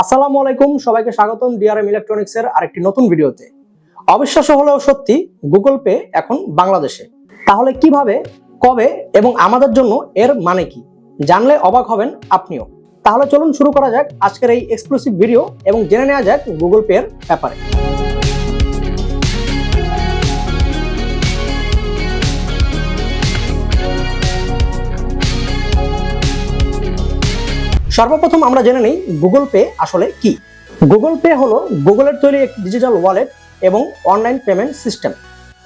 আসসালামু আলাইকুম, সবাইকে স্বাগতম ডিআরএম ইলেকট্রনিক্স এর আরেকটি নতুন ভিডিওতে। অবিশ্বাস্য হলেও সত্যি গুগল পে এখন বাংলাদেশে। তাহলে কীভাবে, কবে এবং আমাদের জন্য এর মানে কি? জানলে অবাক হবেন আপনিও। তাহলে চলুন শুরু করা যাক আজকের এই এক্সক্লুসিভ ভিডিও এবং জেনে নেওয়া যাক গুগল পে এর ব্যাপারে। সর্বপ্রথম আমরা জেনে নিই গুগল পে আসলে কি। গুগল পে হলো গুগলের তৈরি একটি ডিজিটাল ওয়ালেট এবং অনলাইন পেমেন্ট সিস্টেম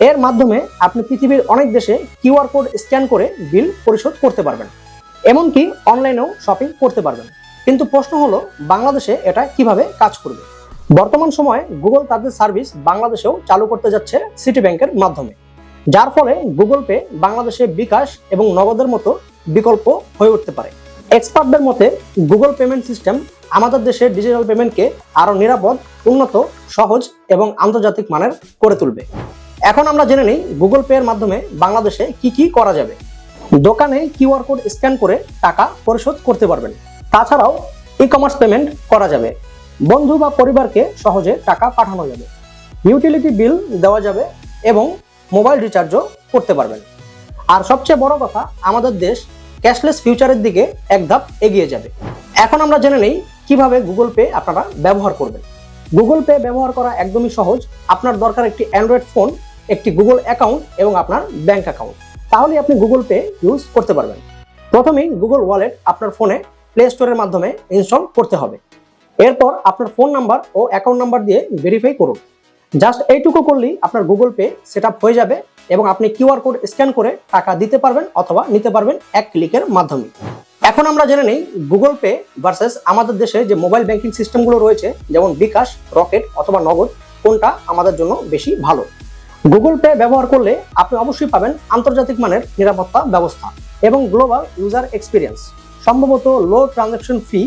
এর মাধ্যমে আপনি পৃথিবীর অনেক দেশে কিউআর কোড স্ক্যান করে বিল পরিশোধ করতে পারবেন। এমনকি অনলাইনেও শপিং করতে পারবেন। কিন্তু প্রশ্ন হলো, বাংলাদেশে এটা কীভাবে কাজ করবে? বর্তমান সময়ে গুগল তাদের সার্ভিস বাংলাদেশেও চালু করতে যাচ্ছে সিটি ব্যাংকের মাধ্যমে। যার ফলে গুগল পে বাংলাদেশে বিকাশ এবং নগদের মতো বিকল্প হয়ে উঠতে পারে। এক্সপার্টদের মতে গুগল পেমেন্ট সিস্টেম আমাদের দেশের ডিজিটাল পেমেন্টকে আরও নিরাপদ, উন্নত, সহজ এবং আন্তর্জাতিক মানের করে তুলবে। এখন আমরা জেনে নিই গুগল পে এর মাধ্যমে বাংলাদেশে কি কি করা যাবে। দোকানে কিউআর কোড স্ক্যান করে টাকা পরিশোধ করতে পারবেন। তাছাড়াও ই কমার্স পেমেন্ট করা যাবে। বন্ধু বা পরিবারকে সহজে টাকা পাঠানো যাবে। ইউটিলিটি বিল দেওয়া যাবে এবং মোবাইল রিচার্জও করতে পারবেন। আর সবচেয়ে বড় কথা, আমাদের দেশ ক্যাশলেস ফিউচারের দিকে এক ধাপ এগিয়ে যাবে। এখন আমরা জেনে নেই কীভাবে গুগল পে আপনারা ব্যবহার করবেন। গুগল পে ব্যবহার করা একদমই সহজ। আপনার দরকার একটি অ্যান্ড্রয়েড ফোন, একটি গুগল অ্যাকাউন্ট এবং আপনার ব্যাংক অ্যাকাউন্ট। তাহলে আপনি গুগল পে ইউজ করতে পারবেন। প্রথমেই গুগল ওয়ালেট আপনার ফোনে প্লে স্টোরের মাধ্যমে ইনস্টল করতে হবে। এরপর আপনার ফোন নাম্বার ও অ্যাকাউন্ট নাম্বার দিয়ে ভেরিফাই করুন। জাস্ট এইটুকু করলেই আপনার গুগল পে সেট হয়ে যাবে এবং আপনি কিউআর কোড স্ক্যান করে টাকা দিতে পারবেন অথবা নিতে পারবেন এক ক্লিকের মাধ্যমে। এখন আমরা জেনে নেই গুগল পে ভার্সেস আমাদের দেশে যে মোবাইল ব্যাংকিং সিস্টেমগুলো রয়েছে, যেমন বিকাশ, রকেট অথবা নগদ, কোনটা আমাদের জন্য বেশি ভালো? গুগল পে ব্যবহার করলে আপনি অবশ্যই পাবেন আন্তর্জাতিক মানের নিরাপত্তা ব্যবস্থা এবং গ্লোবাল ইউজার এক্সপিরিয়েন্স। সম্ভবত লো ট্রানজাকশন ফি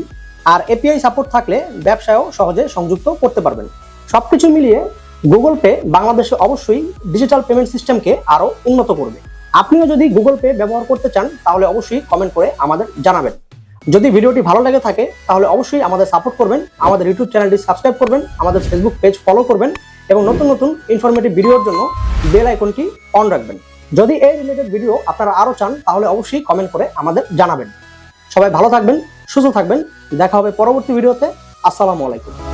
আর এপিআই সাপোর্ট থাকলে ব্যবসায়ও সহজে সংযুক্ত করতে পারবেন। সবকিছু মিলিয়ে গুগল পে বাংলাদেশে অবশ্যই ডিজিটাল পেমেন্ট সিস্টেমকে আরও উন্নত করবে। আপনিও যদি গুগল পে ব্যবহার করতে চান, তাহলে অবশ্যই কমেন্ট করে আমাদের জানাবেন। যদি ভিডিওটি ভালো লেগে থাকে, তাহলে অবশ্যই আমাদের সাপোর্ট করবেন, আমাদের ইউটিউব চ্যানেলটি সাবস্ক্রাইব করবেন, আমাদের ফেসবুক পেজ ফলো করবেন, এবং নতুন নতুন ইনফরমেটিভ ভিডিওর জন্য বেল আইকনটি অন রাখবেন। যদি এই রিলেটেড ভিডিও আপনারা আরও চান, তাহলে অবশ্যই কমেন্ট করে আমাদের জানাবেন। সবাই ভালো থাকবেন, সুস্থ থাকবেন, দেখা হবে পরবর্তী ভিডিওতে আসসালামু আলাইকুম।